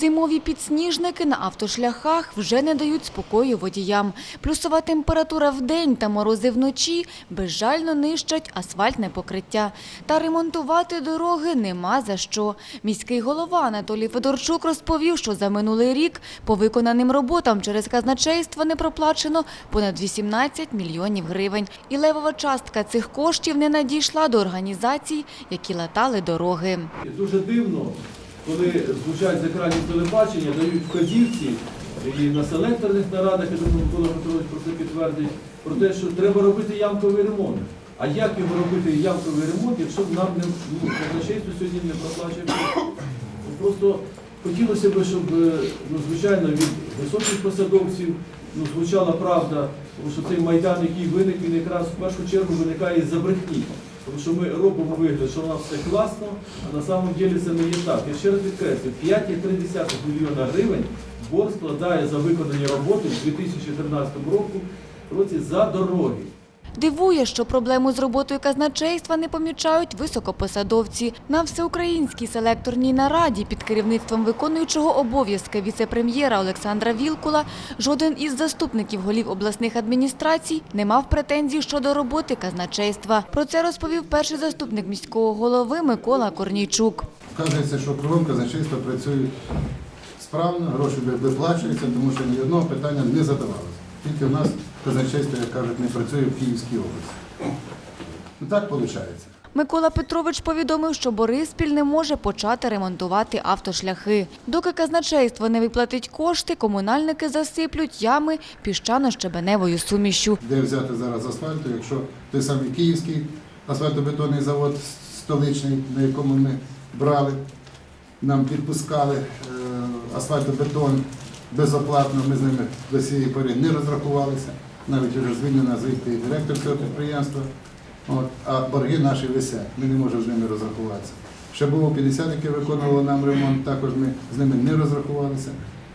Зимові підсніжники на автошляхах вже не дають спокою водіям. Плюсова температура вдень та морози вночі безжально нищать асфальтне покриття. Та ремонтувати дороги нема за що. Міський голова Анатолій Федорчук розповів, що за минулий рік по виконаним роботам через казначейство не проплачено понад 18 мільйонів гривень. І левова частка цих коштів не надійшла до організацій, які латали дороги. Дуже дивно, коли звучать з екранів телебачення, дають вказівці і на селекторних нарадах, я думаю, Микола Петрович про це підтвердить, про те, що треба робити ямковий ремонт. А як його робити ямковий ремонт, якщо б нам не ну, сьогодні не проплачує? Просто хотілося б, щоб, е, ну, звичайно, від високих посадовців ну, звучала правда, тому що цей майдан, який виник, він якраз в першу чергу виникає із-за брехні. Тому що ми робимо вигляд, що у нас все класно, а на самом деле це не є так. Я ще раз підкреслю, 5,3 мільйона гривень борг складає за виконані роботи в 2013 році за дороги. Дивує, що проблему з роботою казначейства не помічають високопосадовці. На всеукраїнській селекторній нараді під керівництвом виконуючого обов'язки віце-прем'єра Олександра Вілкула жоден із заступників голів обласних адміністрацій не мав претензій щодо роботи казначейства. Про це розповів перший заступник міського голови Микола Корнійчук. Вказується, що кругом казначейства працюють справно, гроші виплачуються, тому що ні одного питання не задавалося. Тільки в нас казначейство, як кажуть, не працює в Київській області. Ну так виходить. Микола Петрович повідомив, що Бориспіль не може почати ремонтувати автошляхи. Доки казначейство не виплатить кошти, комунальники засиплють ями піщано-щебеневою сумішю. Де взяти зараз асфальту, якщо той самий Київський асфальтобетонний завод столичний, на якому ми брали, нам підпускали е, асфальтобетон безоплатно, ми з ними до цієї пори не розрахувалися. Навіть вже звільнена звідти і директор цього підприємства. От, а борги наші висять, ми не можемо з ними розрахуватися. Ще було 50, яке виконувало нам ремонт, також ми з ними не розрахувалися.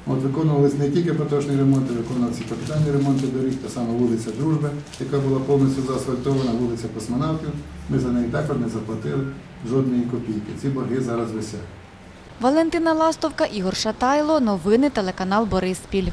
От виконувалися не тільки поточні ремонти, виконувалися капітальні ремонти доріг, та сама вулиця Дружби, яка була повністю заасфальтована, вулиця Космонавтів. Ми за неї також не заплатили жодної копійки. Ці борги зараз висять. Валентина Ластовка, Ігор Шатайло. Новини телеканал Бориспіль.